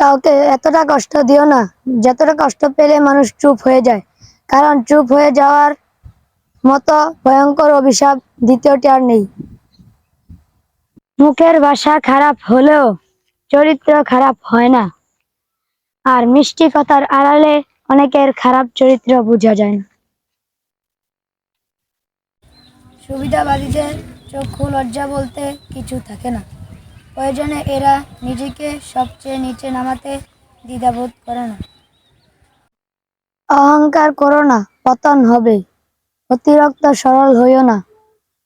কাউকে এতটা কষ্ট দিও না, যতটা কষ্ট পেলে মানুষ চুপ হয়ে যায়। কারণ চুপ হয়ে যাওয়ার মতো ভয়ঙ্কর অভিশাপ দ্বিতীয়টি আর নেই। মুখের ভাষা খারাপ হলেও চরিত্র খারাপ হয় না। আর মিষ্টি কথার আড়ালে অনেকের খারাপ চরিত্র বোঝা যায় না। সুবিধাবাদীদের চক্ষু লজ্জা বলতে কিছু থাকে না। প্রয়োজনে এরা নিজেকে সবচেয়ে নিচে নামাতে দ্বিধাবোধ করে না। অহংকার করো না, পতন হবে। অতিরিক্ত সরল হইও না।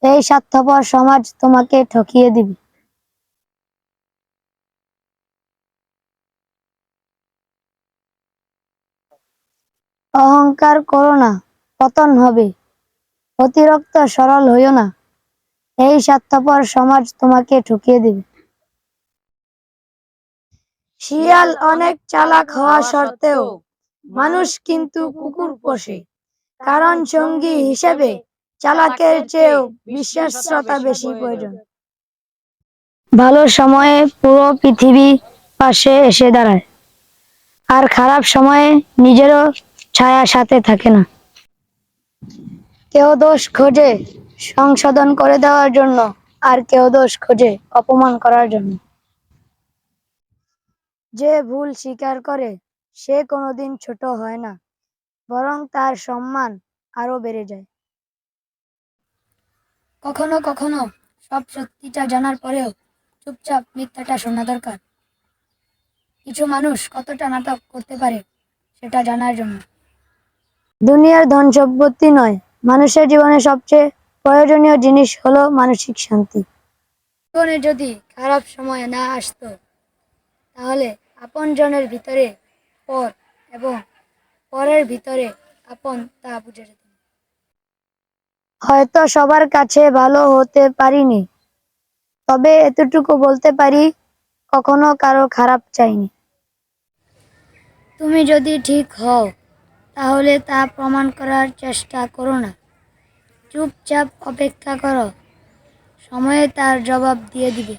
এই স্বার্থপর সমাজ তোমাকে ঠকিয়ে দিবে। অহংকার করো না, পতন হবে। অতিরিক্ত সরল হইও না। এই স্বার্থপর সমাজ তোমাকে ঠকিয়ে দিবে। শিয়াল অনেক চালাক হওয়া সত্ত্বেও মানুষ কিন্তু কুকুর পোষে। কারণ সঙ্গী হিসেবে চালাকের চেয়েও বিশ্বাসতা বেশি প্রয়োজন। ভালো সময়ে পুরো পৃথিবী পাশে এসে দাঁড়ায়। আর খারাপ সময়ে নিজেরও ছায়া সাথে থাকে না। কেউ দোষ খোঁজে সংশোধন করে দেওয়ার জন্য আর কেউ দোষ খোঁজে অপমান করার জন্য। যে ভুল স্বীকার করে, সে কোনোদিন ছোট হয় না, বরং তার সম্মান আরও বেড়ে যায়। কখনো কখনো সব সত্যিটা জানার পরেও চুপচাপ মিথ্যাটা শোনা দরকার। কিছু মানুষ কতটা নাটক করতে পারে সেটা জানার জন্য। দুনিয়ার ধন সম্পত্তি নয়, মানুষের জীবনে সবচেয়ে প্রয়োজনীয় জিনিস হলো মানসিক শান্তি। জীবনে যদি খারাপ সময় না আসতো, তাহলে আপনজনের ভিতরে পর এবং পরের ভিতরে আপন তা বুঝে যেত হয়তো সবার কাছে ভালো হতে পারিনি তবে এতটুকু বলতে পারি কখনো কারও খারাপ চাইনি। তুমি যদি ঠিক হও তাহলে তা প্রমাণ করার চেষ্টা করো না। চুপচাপ অপেক্ষা করো সময়ে তার জবাব দিয়ে দিবে।